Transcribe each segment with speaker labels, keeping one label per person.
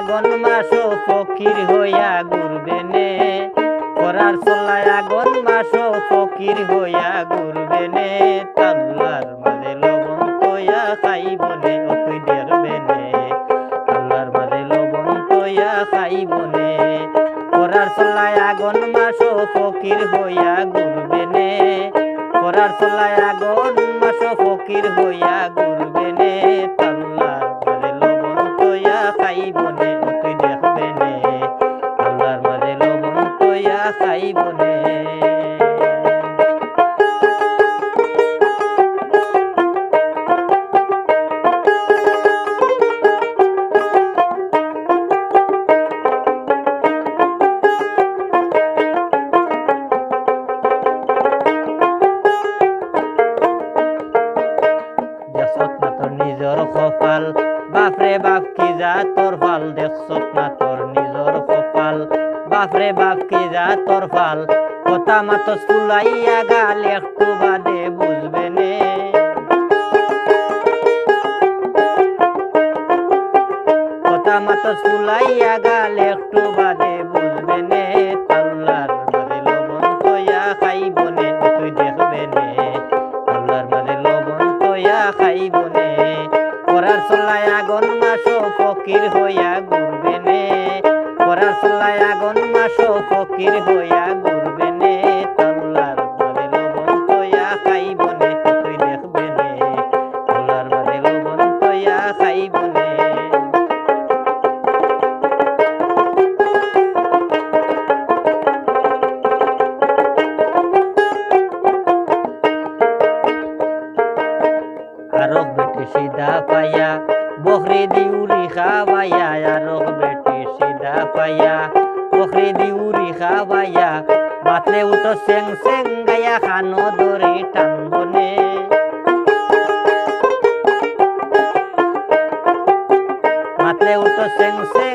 Speaker 1: আগুন মাস, ফকির হইয়া ঘুরবে নে। পরার চলায় আগুন মাস, ফকির হইয়া ঘুরবে নে। তাল্লার মাঝে লবণ তৈয়া খাইব নে ও তুই দেখবে তাল্লার মাঝে লবণ তৈয়া খাইব নে পরার চলায় আগুন মাস, ফকির হইয়া ঘুরবে নে। পরার চলায় আগুন মাস, ফকির হইয়া ঘুরবে দেখছত না নিজর কপাল। বাপরে বাপ কি যা তোর ফাল দেখছত না বাপরে বাপ কি যা তোর ফাল। কথা মাতো চুলাইয়া গাল একটু বাদে বুঝবে নে। কথা মাতো গাল একটু বাদে বুঝবে নে। লবণ তৈয়া তুই দেখবে নে। আল্লাহর মাঝে লবণ তৈয়া খাইব নে। পরার চলায় আগুন মাস, ফকির হইয়া পরার চলায় আগুন ফকির হইয়া ঘুরবে তাল্লার বেটি সিধা পায়া বকরি দিউরি খাওয়াইয়া আরক বেটি খাওয়াইয়া বাতলে উঠো সেং সেং গায়া খানো দড়ি টানবনে মাতলে উঠো সেং সেং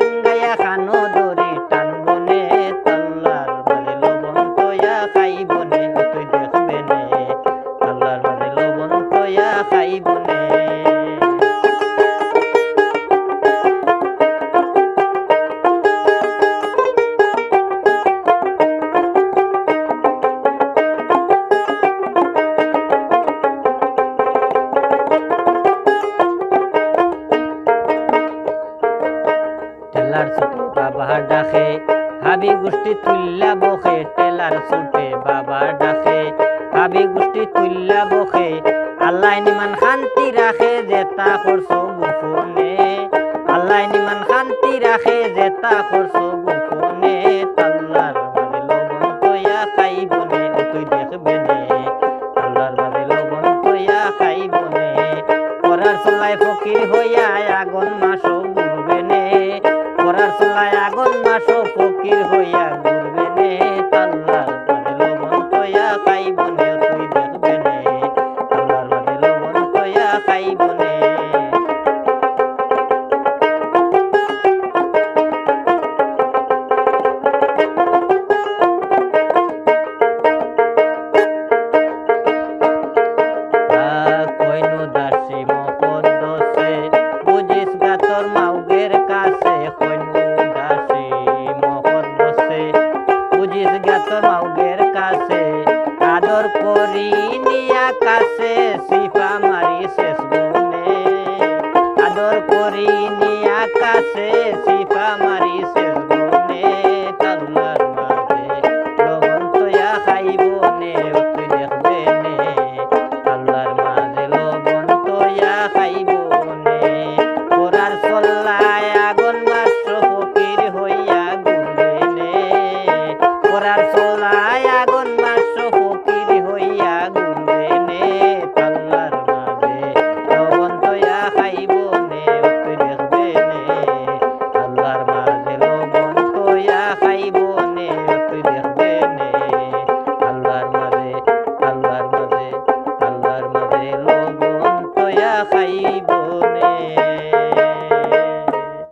Speaker 1: ডাকে। হাবি গোষ্ঠী তুল্লা বসে টেলার ছুটে বাবা ডাকে। হাবি গোষ্ঠী তুল্লা বসে আল্লাহ নিমান শান্তি রাখে জেতা করছ গোপনে। আল্লাহ নিমান শান্তি রাখে জেতা করছ গোপনে। তাল্লার ফকির হইয়া আগুন মাসো ঘুরবে নে পরার চলায় আগুন ফকির হইয়া কাছে আদর করি নিয়া কাছে সিফা মারি শেষ বনে। আদর করি নিয়া কাছে সিফা মারি শেষ বনে। তাল্লার মাঝে লবণ তৈয়া খাইব নে ও তুই দেখবে নে। আল্লাহর মাঝে লবণ তৈয়া খাইব